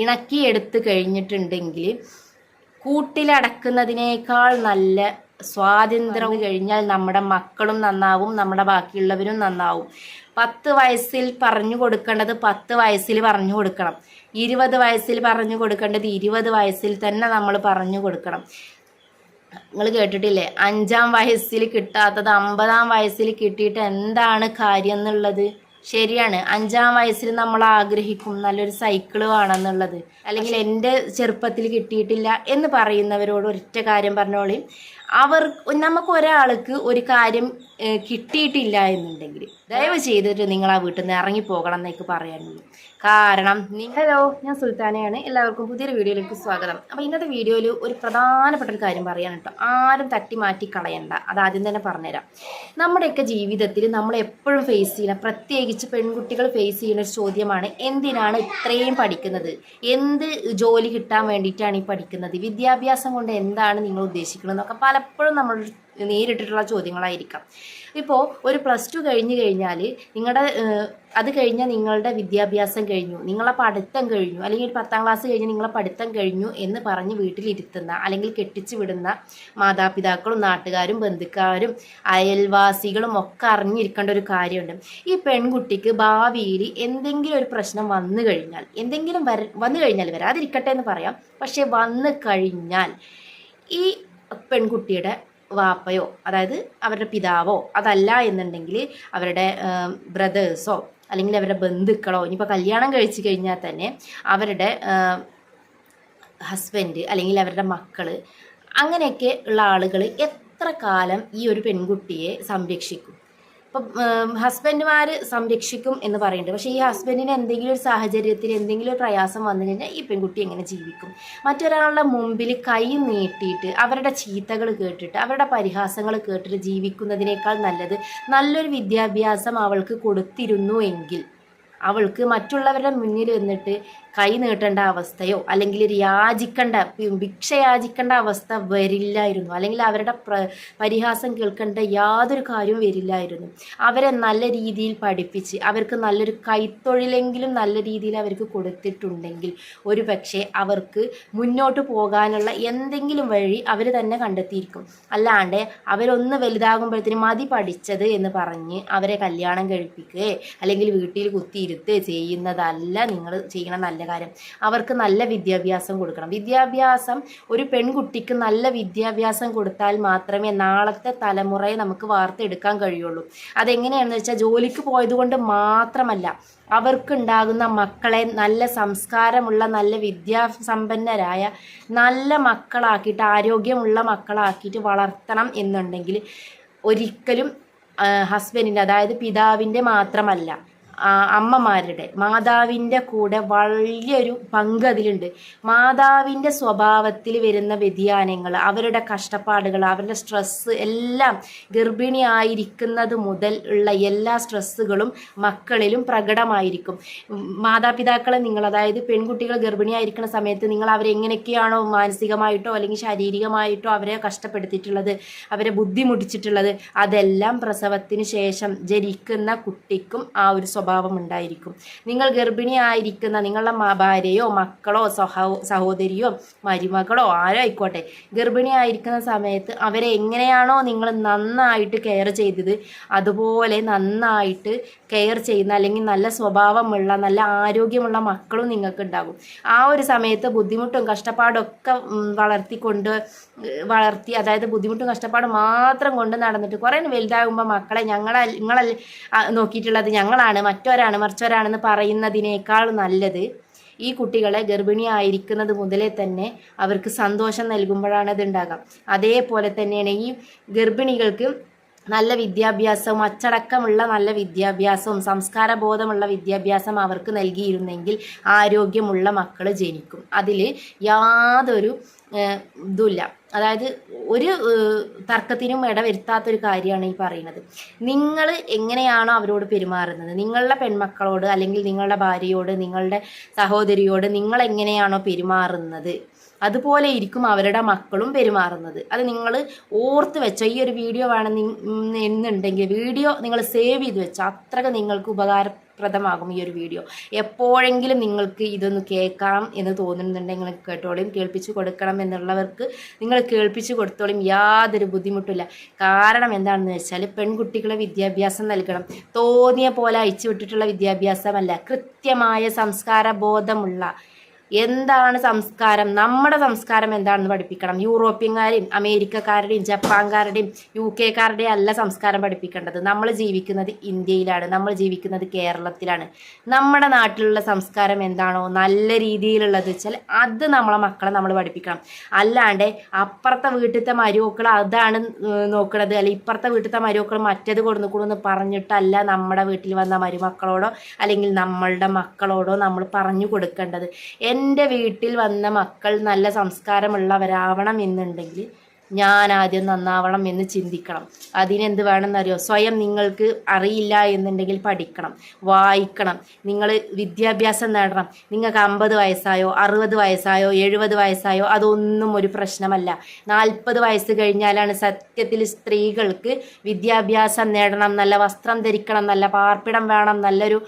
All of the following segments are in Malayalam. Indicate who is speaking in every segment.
Speaker 1: ഇണക്കി എടുത്തു കഴിഞ്ഞിട്ടുണ്ടെങ്കിൽ കൂട്ടിലടക്കുന്നതിനേക്കാൾ നല്ല സ്വാതന്ത്ര്യം കഴിഞ്ഞാൽ നമ്മുടെ മക്കളും നന്നാവും നമ്മുടെ ബാക്കിയുള്ളവരും നന്നാവും. പത്ത് വയസ്സിൽ പറഞ്ഞു കൊടുക്കേണ്ടത് പത്ത് വയസ്സിൽ പറഞ്ഞു കൊടുക്കണം. ഇരുപത് വയസ്സിൽ പറഞ്ഞു കൊടുക്കേണ്ടത് ഇരുപത് വയസ്സിൽ തന്നെ നമ്മൾ പറഞ്ഞു കൊടുക്കണം. നിങ്ങൾ കേട്ടിട്ടില്ലേ? അഞ്ചാം വയസ്സിൽ കിട്ടാത്തത് അമ്പതാം വയസ്സിൽ കിട്ടിയിട്ട് എന്താണ് കാര്യം എന്നുള്ളത്? ശരിയാണ്. അഞ്ചാം വയസ്സിൽ നമ്മൾ ആഗ്രഹിക്കും നല്ലൊരു സൈക്കിൾ വേണമെന്നുള്ളത്. അല്ലെങ്കിൽ എന്റെ ചെറുപ്പത്തിൽ കിട്ടിയിട്ടില്ല എന്ന് പറയുന്നവരോട് ഒറ്റ കാര്യം പറഞ്ഞോളി. അവർ നമുക്ക് ഒരാൾക്ക് ഒരു കാര്യം കിട്ടിയിട്ടില്ല എന്നുണ്ടെങ്കിൽ ദയവ് ചെയ്തിട്ട് നിങ്ങൾ ആ വീട്ടിൽ നിന്ന് ഇറങ്ങിപ്പോകണം എന്നൊക്കെ പറയാനുള്ളൂ. കാരണം ഹലോ ഞാൻ സുൽത്താനയാണ്. എല്ലാവർക്കും പുതിയൊരു വീഡിയോയിലേക്ക് സ്വാഗതം. അപ്പോൾ ഇന്നത്തെ വീഡിയോയിൽ ഒരു പ്രധാനപ്പെട്ട ഒരു കാര്യം പറയാൻ കേട്ടോ ആരും തട്ടി മാറ്റി കളയണ്ട. അത് ആദ്യം തന്നെ പറഞ്ഞുതരാം. നമ്മുടെയൊക്കെ ജീവിതത്തിൽ നമ്മൾ എപ്പോഴും ഫേസ് ചെയ്യുന്ന പ്രത്യേകിച്ച് പെൺകുട്ടികൾ ഫേസ് ചെയ്യുന്ന ഒരു ചോദ്യമാണ് എന്തിനാണ് ഇത്രയും പഠിക്കുന്നത്? എന്ത് ജോലി കിട്ടാൻ വേണ്ടിയിട്ടാണ് ഈ പഠിക്കുന്നത്? വിദ്യാഭ്യാസം കൊണ്ട് എന്താണ് നിങ്ങൾ ഉദ്ദേശിക്കുന്നത്? എന്നൊക്കെ പലപ്പോഴും നമ്മൾ നേരിട്ടിട്ടുള്ള ചോദ്യങ്ങളായിരിക്കാം. ഇപ്പോൾ ഒരു പ്ലസ് ടു കഴിഞ്ഞ് കഴിഞ്ഞാൽ നിങ്ങളുടെ അത് കഴിഞ്ഞാൽ നിങ്ങളുടെ വിദ്യാഭ്യാസം കഴിഞ്ഞു നിങ്ങളെ പഠിത്തം കഴിഞ്ഞു അല്ലെങ്കിൽ ഒരു പത്താം ക്ലാസ് കഴിഞ്ഞ് നിങ്ങളെ പഠിത്തം കഴിഞ്ഞു എന്ന് പറഞ്ഞ് വീട്ടിലിരുത്തുന്ന അല്ലെങ്കിൽ കെട്ടിച്ചു വിടുന്ന മാതാപിതാക്കളും നാട്ടുകാരും ബന്ധുക്കാരും അയൽവാസികളും ഒക്കെ അറിഞ്ഞിരിക്കേണ്ട ഒരു കാര്യമുണ്ട്. ഈ പെൺകുട്ടിക്ക് ഭാവിയിൽ എന്തെങ്കിലും ഒരു പ്രശ്നം വന്നു കഴിഞ്ഞാൽ എന്തെങ്കിലും വര വന്നു കഴിഞ്ഞാൽ വരാതിരിക്കട്ടെ എന്ന് പറയാം. പക്ഷേ വന്നു കഴിഞ്ഞാൽ ഈ പെൺകുട്ടിയുടെ വാപ്പയോ അതായത് അവരുടെ പിതാവോ അതല്ല എന്നുണ്ടെങ്കിൽ അവരുടെ ബ്രദേഴ്സോ അല്ലെങ്കിൽ അവരുടെ ബന്ധുക്കളോ ഇനിയിപ്പോൾ കല്യാണം കഴിച്ചു കഴിഞ്ഞാൽ തന്നെ അവരുടെ ഹസ്ബൻഡ് അല്ലെങ്കിൽ അവരുടെ മക്കൾ അങ്ങനെയൊക്കെ ഉള്ള ആളുകൾ എത്ര കാലം ഈ ഒരു പെൺകുട്ടിയെ സംരക്ഷിക്കും? ഇപ്പം ഹസ്ബൻഡുമാർ സംരക്ഷിക്കും എന്ന് പറയുന്നുണ്ട് പക്ഷേ ഈ ഹസ്ബൻഡിന് എന്തെങ്കിലും ഒരു സാഹചര്യത്തിൽ എന്തെങ്കിലും ഒരു പ്രയാസം വന്നു കഴിഞ്ഞാൽ ഈ പെൺകുട്ടി എങ്ങനെ ജീവിക്കും? മറ്റൊരാളുടെ മുമ്പിൽ കൈ നീട്ടിയിട്ട് അവരുടെ ചീത്തകൾ കേട്ടിട്ട് അവരുടെ പരിഹാസങ്ങൾ കേട്ടിട്ട് ജീവിക്കുന്നതിനേക്കാൾ നല്ലത് നല്ലൊരു വിദ്യാഭ്യാസം അവൾക്ക് കൊടുത്തിരുന്നു എങ്കിൽ അവൾക്ക് മറ്റുള്ളവരുടെ മുന്നിൽ നിന്നിട്ട് കൈ നീട്ടേണ്ട അവസ്ഥയോ അല്ലെങ്കിൽ യാചിക്കേണ്ട ഭിക്ഷ യാചിക്കേണ്ട അവസ്ഥ വരില്ലായിരുന്നു. അല്ലെങ്കിൽ അവരുടെ പ്ര പരിഹാസം കേൾക്കേണ്ട യാതൊരു കാര്യവും വരില്ലായിരുന്നു. അവരെ നല്ല രീതിയിൽ പഠിപ്പിച്ച് അവർക്ക് നല്ലൊരു കൈത്തൊഴിലെങ്കിലും നല്ല രീതിയിൽ അവർക്ക് കൊടുത്തിട്ടുണ്ടെങ്കിൽ ഒരു പക്ഷേ അവർക്ക് മുന്നോട്ട് പോകാനുള്ള എന്തെങ്കിലും വഴി അവർ തന്നെ കണ്ടെത്തിയിരിക്കും. അല്ലാണ്ട് അവരൊന്ന് വലുതാകുമ്പോഴത്തേനും മതി പഠിച്ചത് എന്ന് പറഞ്ഞ് അവരെ കല്യാണം കഴിപ്പിക്കുകയോ അല്ലെങ്കിൽ വീട്ടിൽ കുത്തിയിരുത്ത് ചെയ്യുന്നതല്ല നിങ്ങൾ ചെയ്യണ നല്ല കാര്യം. അവർക്ക് നല്ല വിദ്യാഭ്യാസം കൊടുക്കണം. വിദ്യാഭ്യാസം ഒരു പെൺകുട്ടിക്ക് നല്ല വിദ്യാഭ്യാസം കൊടുത്താൽ മാത്രമേ നാളത്തെ തലമുറയെ നമുക്ക് വാർത്തെടുക്കാൻ കഴിയുള്ളൂ. അതെങ്ങനെയാണെന്ന് വെച്ചാൽ ജോലിക്ക് പോയതുകൊണ്ട് മാത്രമല്ല അവർക്കുണ്ടാകുന്ന മക്കളെ നല്ല സംസ്കാരമുള്ള നല്ല വിദ്യാസമ്പന്നരായ നല്ല മക്കളാക്കിയിട്ട് ആരോഗ്യമുള്ള മക്കളാക്കിയിട്ട് വളർത്തണം എന്നുണ്ടെങ്കിൽ ഒരിക്കലും ഹസ്ബൻഡിന്റെ അതായത് പിതാവിന്റെ മാത്രമല്ല അമ്മമാരുടെ മാതാവിന്റെ കൂടെ വലിയൊരു പങ്ക് അതിലുണ്ട്. മാതാവിന്റെ സ്വഭാവത്തിൽ വരുന്ന വ്യതിയാനങ്ങൾ അവരുടെ കഷ്ടപ്പാടുകൾ അവരുടെ സ്ട്രെസ്സ് എല്ലാം ഗർഭിണിയായിരിക്കുന്നത് മുതൽ ഉള്ള എല്ലാ സ്ട്രെസ്സുകളും മക്കളിലും പ്രകടമായിരിക്കും. മാതാപിതാക്കളെ നിങ്ങൾ അതായത് പെൺകുട്ടികൾ ഗർഭിണിയായിരിക്കുന്ന സമയത്ത് നിങ്ങൾ അവരെ എങ്ങനെയൊക്കെയാണോ മാനസികമായിട്ടോ അല്ലെങ്കിൽ ശാരീരികമായിട്ടോ അവരെ കഷ്ടപ്പെടുത്തിയിട്ടുള്ളത് അവരെ ബുദ്ധിമുട്ടിച്ചിട്ടുള്ളത് അതെല്ലാം പ്രസവത്തിന് ശേഷം ജനിക്കുന്ന കുട്ടിക്കും ആ ഒരു സ്വഭാവം ഉണ്ടായിരിക്കും നിങ്ങൾ ഗർഭിണിയായിരിക്കുന്ന നിങ്ങളുടെ ഭാര്യയോ മക്കളോ സഹോ സഹോദരിയോ മരുമകളോ ആരോ ആയിക്കോട്ടെ ഗർഭിണിയായിരിക്കുന്ന സമയത്ത് അവരെ എങ്ങനെയാണോ നിങ്ങൾ നന്നായിട്ട് കെയർ ചെയ്തത് അതുപോലെ നന്നായിട്ട് കെയർ ചെയ്യുന്ന അല്ലെങ്കിൽ നല്ല സ്വഭാവമുള്ള നല്ല ആരോഗ്യമുള്ള മക്കളും നിങ്ങൾക്ക് ഉണ്ടാകും. ആ ഒരു സമയത്ത് ബുദ്ധിമുട്ടും കഷ്ടപ്പാടും ഒക്കെ വളർത്തിക്കൊണ്ട് വളർത്തി അതായത് ബുദ്ധിമുട്ടും കഷ്ടപ്പാടും മാത്രം കൊണ്ട് നടന്നിട്ട് കുറേ വലുതാകുമ്പോൾ മക്കളെ ഞങ്ങളെ നിങ്ങളെ നോക്കിയിട്ടുള്ളത് ഞങ്ങളാണ്. മറ്റൊരാണ് മറിച്ചൊരാണെന്ന് പറയുന്നതിനേക്കാൾ നല്ലത് ഈ കുട്ടികളെ ഗർഭിണിയായിരിക്കുന്നത് മുതലേ തന്നെ അവർക്ക് സന്തോഷം നൽകുമ്പോഴാണ് ഇത് ഉണ്ടാകാം അതേപോലെ തന്നെയാണ് ഈ ഗർഭിണികൾക്ക് നല്ല വിദ്യാഭ്യാസവും അച്ചടക്കമുള്ള നല്ല വിദ്യാഭ്യാസവും സംസ്കാരബോധമുള്ള വിദ്യാഭ്യാസം അവർക്ക് നൽകിയിരുന്നെങ്കിൽ ആരോഗ്യമുള്ള മക്കൾ ജനിക്കും. അതിൽ യാതൊരു ഇതുമില്ല. അതായത് ഒരു തർക്കത്തിനും ഇടവരുത്താത്തൊരു കാര്യമാണ് ഈ പറയുന്നത്. നിങ്ങൾ എങ്ങനെയാണോ അവരോട് പെരുമാറുന്നത്? നിങ്ങളുടെ പെൺമക്കളോട് അല്ലെങ്കിൽ നിങ്ങളുടെ ഭാര്യയോട് നിങ്ങളുടെ സഹോദരിയോട് നിങ്ങൾ എങ്ങനെയാണോ പെരുമാറുന്നത്? അതുപോലെ ഇരിക്കും അവരുടെ മക്കളും പെരുമാറുന്നത്. അത് നിങ്ങൾ ഓർത്ത് വെച്ചോ. ഈ ഒരു വീഡിയോ വേണം എന്നുണ്ടെങ്കിൽ വീഡിയോ നിങ്ങൾ സേവ് ചെയ്ത് വെച്ചോ. അത്രയ്ക്ക് നിങ്ങൾക്ക് ഉപകാരം ഉപകാരപ്രദമാകും ഈ ഒരു വീഡിയോ. എപ്പോഴെങ്കിലും നിങ്ങൾക്ക് ഇതൊന്ന് കേൾക്കണം എന്ന് തോന്നുന്നുണ്ടെങ്കിൽ കേട്ടോളും കേൾപ്പിച്ചു കൊടുക്കണം എന്നുള്ളവർക്ക് നിങ്ങൾ കേൾപ്പിച്ചു കൊടുത്തോളും യാതൊരു ബുദ്ധിമുട്ടില്ല കാരണം എന്താണെന്ന് വെച്ചാൽ പെൺകുട്ടികളെ വിദ്യാഭ്യാസം നൽകണം. തോന്നിയ പോലെ അയച്ചു വിട്ടിട്ടുള്ള വിദ്യാഭ്യാസമല്ല. കൃത്യമായ സംസ്കാര ബോധമുള്ള എന്താണ് സംസ്കാരം? നമ്മുടെ സംസ്കാരം എന്താണെന്ന് പഠിപ്പിക്കണം. യൂറോപ്യൻകാരെയും അമേരിക്കക്കാരുടെയും ജപ്പാൻകാരുടെയും യു കെക്കാരുടെയും അല്ല സംസ്കാരം പഠിപ്പിക്കേണ്ടത്. നമ്മൾ ജീവിക്കുന്നത് ഇന്ത്യയിലാണ്. നമ്മൾ ജീവിക്കുന്നത് കേരളത്തിലാണ്. നമ്മുടെ നാട്ടിലുള്ള സംസ്കാരം എന്താണോ നല്ല രീതിയിലുള്ളത് വെച്ചാൽ അത് നമ്മളെ മക്കളെ നമ്മൾ പഠിപ്പിക്കണം. അല്ലാണ്ട് അപ്പുറത്തെ വീട്ടിലത്തെ മരുമക്കൾ അതാണ് നോക്കണത്. അല്ലെങ്കിൽ ഇപ്പുറത്തെ വീട്ടിലത്തെ മരുമക്കൾ മറ്റേത് കൊടുന്നുകൂടെന്ന് പറഞ്ഞിട്ടല്ല നമ്മുടെ വീട്ടിൽ വന്ന മരുമക്കളോടോ അല്ലെങ്കിൽ നമ്മളുടെ മക്കളോടോ നമ്മൾ പറഞ്ഞു കൊടുക്കേണ്ടത്. എന്റെ വീട്ടിൽ വന്ന മക്കൾ നല്ല സംസ്കാരമുള്ളവരാവണം എന്നുണ്ടെങ്കിൽ ഞാൻ ആദ്യം നന്നാവണം എന്ന് ചിന്തിക്കണം. അതിനെന്ത് വേണമെന്നറിയോ? സ്വയം നിങ്ങൾക്ക് അറിയില്ല എന്നുണ്ടെങ്കിൽ പഠിക്കണം വായിക്കണം. നിങ്ങൾ വിദ്യാഭ്യാസം നേടണം. നിങ്ങൾക്ക് അമ്പത് വയസ്സായോ അറുപത് വയസ്സായോ എഴുപത് വയസ്സായോ അതൊന്നും ഒരു പ്രശ്നമല്ല. നാൽപ്പത് വയസ്സ് കഴിഞ്ഞാലാണ് സത്യത്തിൽ സ്ത്രീകൾക്ക് വിദ്യാഭ്യാസം നേടണം നല്ല വസ്ത്രം ധരിക്കണം നല്ല പാർപ്പിടം വേണം നല്ലൊരു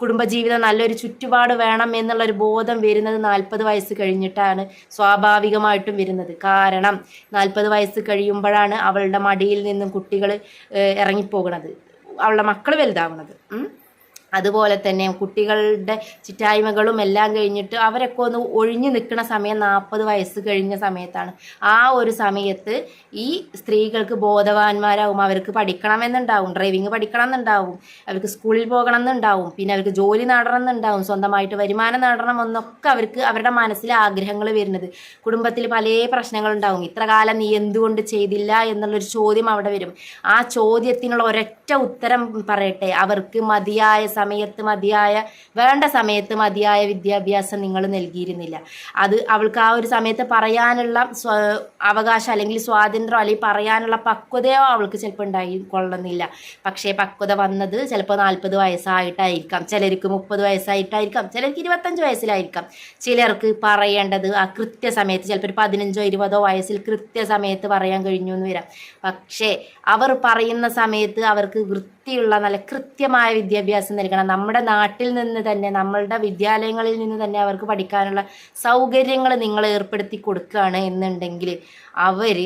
Speaker 1: കുടുംബജീവിതം നല്ലൊരു ചുറ്റുപാട് വേണം എന്നുള്ളൊരു ബോധം വരുന്നത് നാൽപ്പത് വയസ്സ് കഴിഞ്ഞിട്ടാണ് സ്വാഭാവികമായിട്ടും വരുന്നത്. കാരണം നാൽപ്പത് വയസ്സ് കഴിയുമ്പോഴാണ് അവളുടെ മടിയിൽ നിന്നും കുട്ടികൾ ഇറങ്ങിപ്പോകുന്നത് അവളുടെ മക്കൾ വലുതാവുന്നത്. അതുപോലെ തന്നെ കുട്ടികളുടെ ചിറ്റായ്മകളും എല്ലാം കഴിഞ്ഞിട്ട് അവരൊക്കെ ഒന്ന് ഒഴിഞ്ഞു നിൽക്കുന്ന സമയം നാൽപ്പത് വയസ്സ് കഴിഞ്ഞ സമയത്താണ്. ആ ഒരു സമയത്ത് ഈ സ്ത്രീകൾക്ക് ബോധവാന്മാരാകും അവർക്ക് പഠിക്കണമെന്നുണ്ടാവും ഡ്രൈവിംഗ് പഠിക്കണം എന്നുണ്ടാവും അവർക്ക് സ്കൂളിൽ പോകണം എന്നുണ്ടാവും പിന്നെ അവർക്ക് ജോലി നേടണം എന്നുണ്ടാവും സ്വന്തമായിട്ട് വരുമാനം നേടണം എന്നൊക്കെ അവർക്ക് അവരുടെ മനസ്സിൽ ആഗ്രഹങ്ങൾ വരുന്നത്. കുടുംബത്തിൽ പല പ്രശ്നങ്ങളുണ്ടാവും. ഇത്ര കാലം നീ എന്തുകൊണ്ട് ചെയ്തില്ല എന്നുള്ളൊരു ചോദ്യം അവിടെ വരും. ആ ചോദ്യത്തിനുള്ള ഒരൊറ്റ ഉത്തരം പറയട്ടെ. അവർക്ക് മതിയായ സമയത്ത് മതിയായ വേണ്ട സമയത്ത് മതിയായ വിദ്യാഭ്യാസം നിങ്ങൾ നൽകിയിരുന്നില്ല. അത് അവൾക്ക് ആ ഒരു സമയത്ത് പറയാനുള്ള അവകാശം അല്ലെങ്കിൽ സ്വാതന്ത്ര്യം അല്ലെങ്കിൽ പറയാനുള്ള പക്വതയോ അവൾക്ക് ചിലപ്പോൾ ഉണ്ടായി കൊള്ളുന്നില്ല പക്ഷേ പക്വത വന്നത് ചിലപ്പോൾ നാൽപ്പത് വയസ്സായിട്ടായിരിക്കാം ചിലർക്ക് മുപ്പത് വയസ്സായിട്ടായിരിക്കാം ചിലർക്ക് ഇരുപത്തഞ്ച് വയസ്സിലായിരിക്കാം. ചിലർക്ക് പറയേണ്ടത് ആ കൃത്യസമയത്ത് ചിലപ്പോൾ ഒരു പതിനഞ്ചോ ഇരുപതോ വയസ്സിൽ കൃത്യസമയത്ത് പറയാൻ കഴിഞ്ഞു എന്ന് വരാം. പക്ഷേ അവർ പറയുന്ന സമയത്ത് അവർക്ക് വൃത്തിയുള്ള നല്ല കൃത്യമായ വിദ്യാഭ്യാസം നൽകണം നമ്മുടെ നാട്ടിൽ നിന്ന് തന്നെ നമ്മളുടെ വിദ്യാലയങ്ങളിൽ നിന്ന് തന്നെ അവർക്ക് പഠിക്കാനുള്ള സൗകര്യങ്ങൾ നിങ്ങൾ ഏർപ്പെടുത്തി കൊടുക്കുകയാണ് എന്നുണ്ടെങ്കിൽ അവർ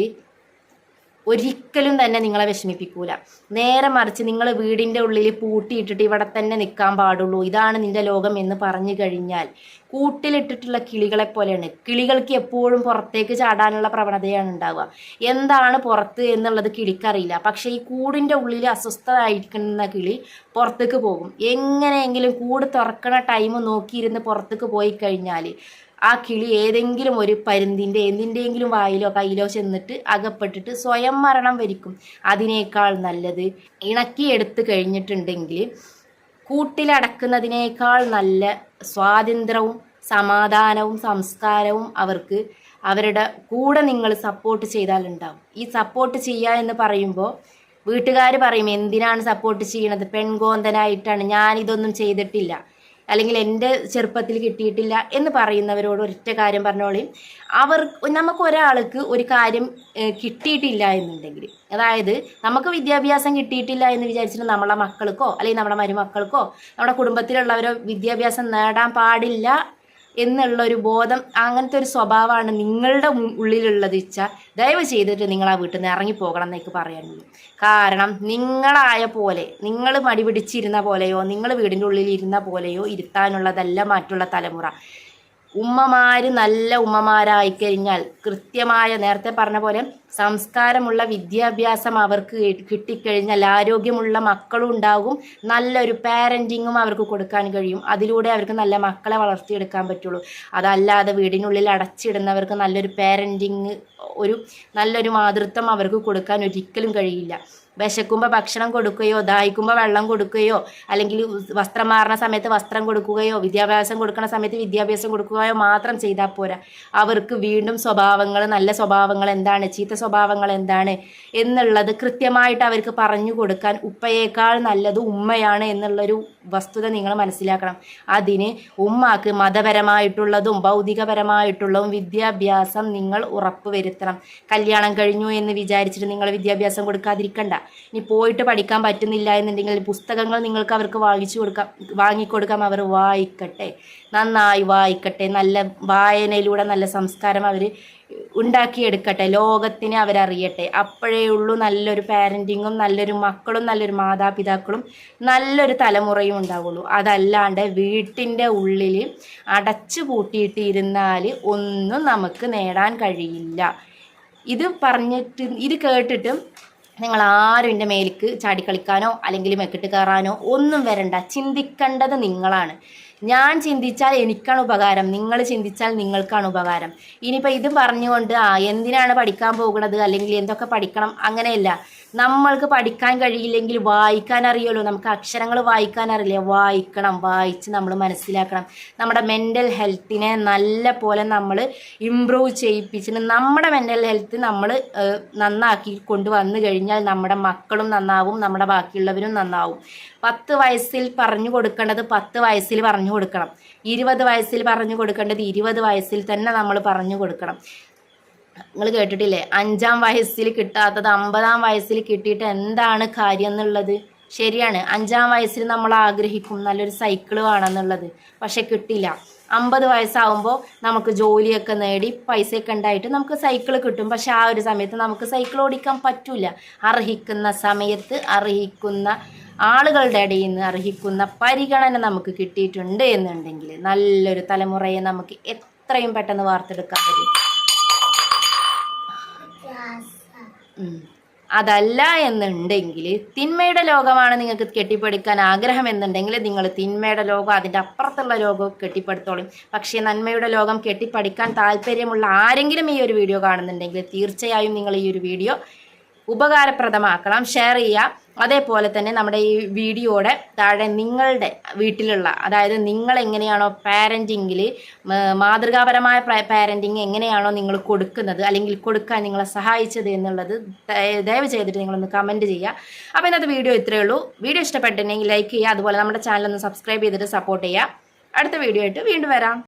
Speaker 1: ഒരിക്കലും തന്നെ നിങ്ങളെ വിഷമിപ്പിക്കൂല. നേരെ മറിച്ച് നിങ്ങൾ വീടിന്റെ ഉള്ളിൽ പൂട്ടിയിട്ടിട്ട് ഇവിടെ തന്നെ നിൽക്കാൻ പാടുള്ളൂ. ഇതാണ് നിന്റെ ലോകം എന്ന് പറഞ്ഞു കഴിഞ്ഞാൽ. കൂട്ടിലിട്ടിട്ടുള്ള കിളികളെ പോലെയാണ്. കിളികൾക്ക് എപ്പോഴും പുറത്തേക്ക് ചാടാനുള്ള പ്രവണതയാണ് ഉണ്ടാവുക. എന്താണ് പുറത്ത് എന്നുള്ളത് കിളിക്കറിയില്ല. പക്ഷേ ഈ കൂടിന്റെ ഉള്ളിൽ അസ്വസ്ഥമായിരിക്കുന്ന കിളി പുറത്തേക്ക് പോകും. എങ്ങനെയെങ്കിലും കൂട് തുറക്കണ ടൈം നോക്കിയിരുന്ന് പുറത്തേക്ക് പോയി കഴിഞ്ഞാൽ ആ കിളി ഏതെങ്കിലും ഒരു പരുന്തിന്റെ എന്തിന്റെയെങ്കിലും വായിലോ കയ്യിലോ ചെന്നിട്ട് അകപ്പെട്ടിട്ട് സ്വയം മരണം വരിക്കും. അതിനേക്കാൾ നല്ലത് ഇണക്കിയെടുത്ത് കഴിഞ്ഞിട്ടുണ്ടെങ്കിൽ കൂട്ടിലടക്കുന്നതിനേക്കാൾ നല്ല സ്വാതന്ത്ര്യവും സമാധാനവും സംസ്കാരവും അവർക്ക് അവരുടെ കൂടെ നിങ്ങൾ സപ്പോർട്ട് ചെയ്താലുണ്ടാവും ഈ സപ്പോർട്ട് ചെയ്യുക എന്ന് പറയുമ്പോൾ വീട്ടുകാർ പറയും എന്തിനാണ് സപ്പോർട്ട് ചെയ്യണത്? പെൺകോന്തനായിട്ടാണ്. ഞാനിതൊന്നും ചെയ്തിട്ടില്ല. അല്ലെങ്കിൽ എന്റെ ചെറുപ്പത്തിൽ കിട്ടിയിട്ടില്ല എന്ന് പറയുന്നവരോട് ഒരൊറ്റ കാര്യം പറഞ്ഞോളി. അവർ നമുക്ക് ഒരാൾക്ക് ഒരു കാര്യം കിട്ടിയിട്ടില്ല എന്നുണ്ടെങ്കിൽ അതായത് നമുക്ക് വിദ്യാഭ്യാസം കിട്ടിയിട്ടില്ല എന്ന് വിചാരിച്ചിട്ട് നമ്മളെ മക്കൾക്കോ അല്ലെങ്കിൽ നമ്മുടെ മരുമക്കൾക്കോ നമ്മുടെ കുടുംബത്തിലുള്ളവരോ വിദ്യാഭ്യാസം നേടാൻ പാടില്ല എന്നുള്ള ഒരു ബോധം അങ്ങനത്തെ ഒരു സ്വഭാവമാണ് നിങ്ങളുടെ ഉള്ളിലുള്ളത് വെച്ചാൽ ദയവ് ചെയ്തിട്ട് നിങ്ങൾ ആ വീട്ടിൽ നിന്ന് ഇറങ്ങിപ്പോകണം എന്നേക്ക് പറയാനുള്ളൂ. കാരണം നിങ്ങളായ പോലെ നിങ്ങൾ മടി പിടിച്ചിരുന്ന പോലെയോ നിങ്ങൾ വീടിന്റെ ഉള്ളിൽ ഇരുന്ന പോലെയോ ഇരുത്താനുള്ളതല്ല മറ്റുള്ള തലമുറ. ഉമ്മമാര് നല്ല ഉമ്മമാരായി കഴിഞ്ഞാൽ കൃത്യമായ നേരത്തെ പറഞ്ഞ പോലെ സംസ്കാരമുള്ള വിദ്യാഭ്യാസം അവർക്ക് കിട്ടിക്കഴിഞ്ഞാൽ ആരോഗ്യമുള്ള മക്കളും ഉണ്ടാകും. നല്ലൊരു പാരന്റിങ്ങും അവർക്ക് കൊടുക്കാൻ കഴിയും. അതിലൂടെ അവർക്ക് നല്ല മക്കളെ വളർത്തിയെടുക്കാൻ പറ്റുള്ളൂ. അതല്ലാതെ വീടിനുള്ളിൽ അടച്ചിടുന്നവർക്ക് നല്ലൊരു പാരന്റിങ് ഒരു നല്ലൊരു മാതൃത്വം അവർക്ക് കൊടുക്കാൻ ഒരിക്കലും കഴിയില്ല. വിശക്കുമ്പോൾ ഭക്ഷണം കൊടുക്കുകയോ ദാഹിക്കുമ്പോൾ വെള്ളം കൊടുക്കുകയോ അല്ലെങ്കിൽ വസ്ത്രം മാറുന്ന സമയത്ത് വസ്ത്രം കൊടുക്കുകയോ വിദ്യാഭ്യാസം കൊടുക്കുന്ന സമയത്ത് വിദ്യാഭ്യാസം കൊടുക്കുകയോ മാത്രം ചെയ്താൽ പോരാ. അവർക്ക് വീണ്ടും സ്വഭാവങ്ങൾ നല്ല സ്വഭാവങ്ങൾ എന്താണ് ചീത്ത സ്വഭാവങ്ങൾ എന്താണ് എന്നുള്ളത് കൃത്യമായിട്ട് അവർക്ക് പറഞ്ഞു കൊടുക്കാൻ ഉപ്പയേക്കാൾ നല്ലത് ഉമ്മയാണ് എന്നുള്ളൊരു വസ്തുത നിങ്ങൾ മനസ്സിലാക്കണം. അതിന് ഉമ്മാക്ക് മതപരമായിട്ടുള്ളതും ഭൗതികപരമായിട്ടുള്ളതും വിദ്യാഭ്യാസം നിങ്ങൾ ഉറപ്പ് വരുത്തണം കല്യാണം കഴിഞ്ഞു എന്ന് വിചാരിച്ചിട്ട് നിങ്ങൾ വിദ്യാഭ്യാസം കൊടുക്കാതിരിക്കണ്ട. ഇനി പോയിട്ട് പഠിക്കാൻ പറ്റുന്നില്ല എന്നുണ്ടെങ്കിൽ പുസ്തകങ്ങൾ നിങ്ങൾക്ക് അവർക്ക് വാങ്ങിച്ചു കൊടുക്കാം വാങ്ങിക്കൊടുക്കാം. അവർ വായിക്കട്ടെ നന്നായി വായിക്കട്ടെ. നല്ല വായനയിലൂടെ നല്ല സംസ്കാരം അവർ ഉണ്ടാക്കിയെടുക്കട്ടെ ലോകത്തിനെ അവരറിയട്ടെ അപ്പോഴേ ഉള്ളൂ നല്ലൊരു പാരന്റിങ്ങും നല്ലൊരു മക്കളും നല്ലൊരു മാതാപിതാക്കളും നല്ലൊരു തലമുറയും ഉണ്ടാവുള്ളൂ. അതല്ലാണ്ട് വീട്ടിന്റെ ഉള്ളിൽ അടച്ചു പൂട്ടിയിട്ടിരുന്നാൽ ഒന്നും നമുക്ക് നേടാൻ കഴിയില്ല. ഇത് പറഞ്ഞിട്ട് ഇത് കേട്ടിട്ടും നിങ്ങൾ ആരും എന്റെ മേലേക്ക് ചാടിക്കളിക്കാനോ അല്ലെങ്കിൽ മെക്കിട്ട് കയറാനോ ഒന്നും വരണ്ട. ചിന്തിക്കേണ്ടത് നിങ്ങളാണ്. ഞാൻ ചിന്തിച്ചാൽ എനിക്കാണ് ഉപകാരം. നിങ്ങൾ ചിന്തിച്ചാൽ നിങ്ങൾക്കാണ് ഉപകാരം. ഇനിയിപ്പോൾ ഇത് പറഞ്ഞുകൊണ്ട് ആ എന്തിനാണ് പഠിക്കാൻ പോകുന്നത്? അല്ലെങ്കിൽ എന്തൊക്കെ പഠിക്കണം? അങ്ങനെയല്ല. നമ്മൾക്ക് പഠിക്കാൻ കഴിയില്ലെങ്കിൽ വായിക്കാൻ അറിയുമല്ലോ. നമുക്ക് അക്ഷരങ്ങൾ വായിക്കാൻ അറിയില്ല? വായിക്കണം വായിച്ച് നമ്മൾ മനസ്സിലാക്കണം. നമ്മുടെ മെന്റൽ ഹെൽത്തിനെ നല്ല പോലെ നമ്മൾ ഇമ്പ്രൂവ് ചെയ്യിപ്പിച്ചിട്ട് നമ്മുടെ മെന്റൽ ഹെൽത്ത് നമ്മൾ നന്നാക്കി കൊണ്ടുവന്നു കഴിഞ്ഞാൽ നമ്മുടെ മക്കളും നന്നാവും നമ്മുടെ ബാക്കിയുള്ളവരും നന്നാവും. പത്ത് വയസ്സിൽ പറഞ്ഞു കൊടുക്കേണ്ടത് പത്ത് വയസ്സിൽ പറഞ്ഞു കൊടുക്കണം. ഇരുപത് വയസ്സിൽ പറഞ്ഞു കൊടുക്കേണ്ടത് ഇരുപത് വയസ്സിൽ തന്നെ നമ്മൾ പറഞ്ഞു കൊടുക്കണം. നിങ്ങൾ കേട്ടിട്ടില്ലേ? അഞ്ചാം വയസ്സിൽ കിട്ടാത്തത് അമ്പതാം വയസ്സിൽ കിട്ടിയിട്ട് എന്താണ് കാര്യം എന്നുള്ളത്? ശരിയാണ്. അഞ്ചാം വയസ്സിൽ നമ്മൾ ആഗ്രഹിക്കും. നല്ലൊരു സൈക്കിൾ വേണമെന്നുള്ളത് പക്ഷെ കിട്ടില്ല. അമ്പത് വയസ്സാവുമ്പോൾ നമുക്ക് ജോലിയൊക്കെ നേടി പൈസയൊക്കെ ഉണ്ടായിട്ട് നമുക്ക് സൈക്കിൾ കിട്ടും. പക്ഷെ ആ ഒരു സമയത്ത് നമുക്ക് സൈക്കിൾ ഓടിക്കാൻ പറ്റില്ല അർഹിക്കുന്ന സമയത്ത് അർഹിക്കുന്ന ആളുകളുടെ ഇടയിൽ നിന്ന് അർഹിക്കുന്ന പരിഗണന നമുക്ക് കിട്ടിയിട്ടുണ്ട് എന്നുണ്ടെങ്കിൽ നല്ലൊരു തലമുറയെ നമുക്ക് എത്രയും പെട്ടെന്ന് വാർത്തെടുക്കാൻ പറ്റും. അതല്ല എന്നുണ്ടെങ്കിൽ തിന്മയുടെ ലോകമാണ് നിങ്ങൾക്ക് കെട്ടിപ്പടുക്കാൻ ആഗ്രഹം എന്നുണ്ടെങ്കിൽ നിങ്ങൾ തിന്മയുടെ ലോകം അതിന്റെ അപ്പുറത്തുള്ള ലോകം കെട്ടിപ്പടുത്തോളും. പക്ഷേ നന്മയുടെ ലോകം കെട്ടിപ്പടിക്കാൻ താല്പര്യമുള്ള ആരെങ്കിലും ഈ ഒരു വീഡിയോ കാണുന്നുണ്ടെങ്കിൽ തീർച്ചയായും നിങ്ങൾ ഈ ഒരു വീഡിയോ ഉപകാരപ്രദമാക്കണം. ഷെയർ ചെയ്യുക അതേപോലെ തന്നെ നമ്മുടെ ഈ വീഡിയോയുടെ താഴെ നിങ്ങളുടെ വീട്ടിലുള്ള അതായത് നിങ്ങൾ എങ്ങനെയാണോ പാരന്റിങ്ങിൽ മാതൃകാപരമായ പാരന്റിങ് എങ്ങനെയാണോ നിങ്ങൾ കൊടുക്കുന്നത് അല്ലെങ്കിൽ കൊടുക്കാൻ നിങ്ങളെ സഹായിച്ചത് എന്നുള്ളത് ദയ- ദയവ് ചെയ്തിട്ട് നിങ്ങളൊന്ന് കമന്റ് ചെയ്യുക. അപ്പോൾ ഇന്നത്തെ വീഡിയോ ഇത്രയേ ഉള്ളൂ. വീഡിയോ ഇഷ്ടപ്പെട്ടിട്ടുണ്ടെങ്കിൽ ലൈക്ക് ചെയ്യുക. അതുപോലെ നമ്മുടെ ചാനൽ ഒന്ന് സബ്സ്ക്രൈബ് ചെയ്തിട്ട് സപ്പോർട്ട് ചെയ്യുക. അടുത്ത വീഡിയോ ആയിട്ട് വീണ്ടും വരാം.